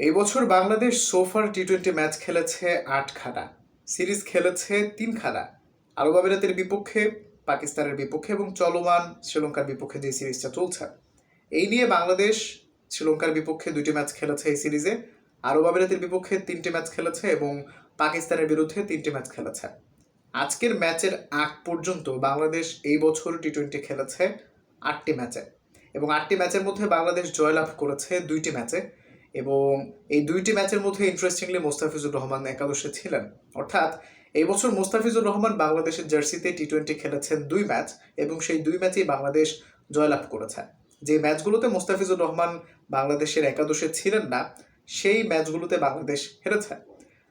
এই বছর বাংলাদেশ সোফার টি টোয়েন্টি ম্যাচ খেলেছে আট আটখানা সিরিজ খেলেছে তিন তিনখানা আরব আমিরাতের বিপক্ষে, পাকিস্তানের বিপক্ষে এবং চলমান শ্রীলঙ্কার বিপক্ষে যে সিরিজটা চলছে। এই নিয়ে বাংলাদেশ শ্রীলঙ্কার বিপক্ষে দুটি ম্যাচ খেলেছে এই সিরিজে আরব আমিরাতের বিপক্ষে তিনটি ম্যাচ খেলেছে এবং পাকিস্তানের বিরুদ্ধে তিনটি ম্যাচ খেলেছে। আজকের ম্যাচের আগ পর্যন্ত বাংলাদেশ এই বছর টি টোয়েন্টি খেলেছে আটটি ম্যাচে এবং আটটি ম্যাচের মধ্যে বাংলাদেশ জয়লাভ করেছে দুইটি ম্যাচে এবং এই দুইটি ম্যাচের মধ্যে ইন্টারেস্টিংলি মোস্তাফিজুর রহমান একাদশে ছিলেন। অর্থাৎ এই বছর মোস্তাফিজুর রহমান বাংলাদেশের জার্সিতে টি টোয়েন্টি খেলেছেন দুই ম্যাচ এবং সেই দুই ম্যাচেই বাংলাদেশ জয়লাভ করেছে। যে ম্যাচগুলোতে মোস্তাফিজুর রহমান বাংলাদেশের একাদশে ছিলেন না, সেই ম্যাচগুলোতে বাংলাদেশ হেরেছে।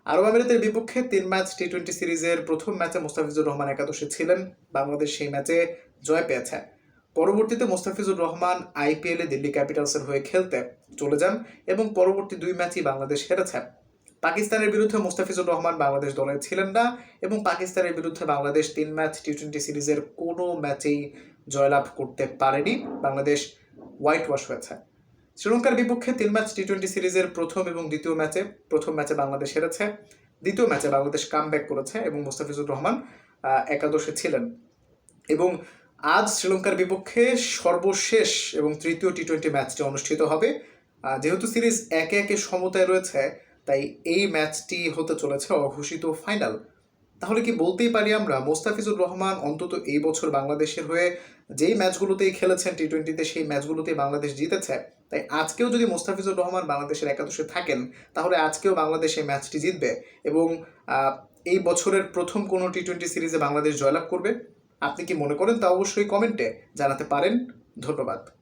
আরব আমিরাতের বিপক্ষে তিন ম্যাচ টি টোয়েন্টি সিরিজের প্রথম ম্যাচে মোস্তাফিজুর রহমান একাদশে ছিলেন। বাংলাদেশ সেই ম্যাচে জয় পেয়েছে। পরবর্তীতে মোস্তাফিজুর রহমান আইপিএলে দিল্লি ক্যাপিটালসের হয়ে খেলতে চলে যান এবং পরবর্তী দুই ম্যাচই বাংলাদেশ হেরেছেন পাকিস্তানের বিরুদ্ধে মোস্তাফিজুর রহমান বাংলাদেশ দলে ছিলেন না এবং পাকিস্তানের বিরুদ্ধে বাংলাদেশ তিন ম্যাচ টি টোয়েন্টি সিরিজের কোনো ম্যাচেই জয়লাভ করতে পারেনি। বাংলাদেশ হোয়াইট ওয়াশ হয়েছে। শ্রীলঙ্কার বিপক্ষে তিন ম্যাচ টি টোয়েন্টি সিরিজের প্রথম এবং দ্বিতীয় ম্যাচে, প্রথম ম্যাচে বাংলাদেশ হেরেছে, দ্বিতীয় ম্যাচে বাংলাদেশ কাম করেছে এবং মোস্তাফিজুর রহমান একাদশে ছিলেন। এবং আজ শ্রীলঙ্কার বিপক্ষে সর্বশেষ এবং তৃতীয় টি টোয়েন্টি ম্যাচটি অনুষ্ঠিত হবে। যেহেতু সিরিজ একে একে সমতায় রয়েছে, তাই এই ম্যাচটি হতে চলেছে অঘোষিত ফাইনাল তাহলে কি বলতেই পারি আমরা, মোস্তাফিজুর রহমান অন্তত এই বছর বাংলাদেশের হয়ে যেই ম্যাচগুলোতেই খেলেছেন টি টোয়েন্টিতে সেই ম্যাচগুলোতেই বাংলাদেশ জিতেছে। তাই আজকেও যদি মোস্তাফিজুর রহমান বাংলাদেশের একাদশে থাকেন, তাহলে আজকেও বাংলাদেশ এই ম্যাচটি জিতবে এবং এই বছরের প্রথম কোনো টি টোয়েন্টি সিরিজে বাংলাদেশ জয়লাভ করবে। আপনি কি মনে করেন তা অবশ্যই কমেন্টে জানাতে পারেন। ধন্যবাদ।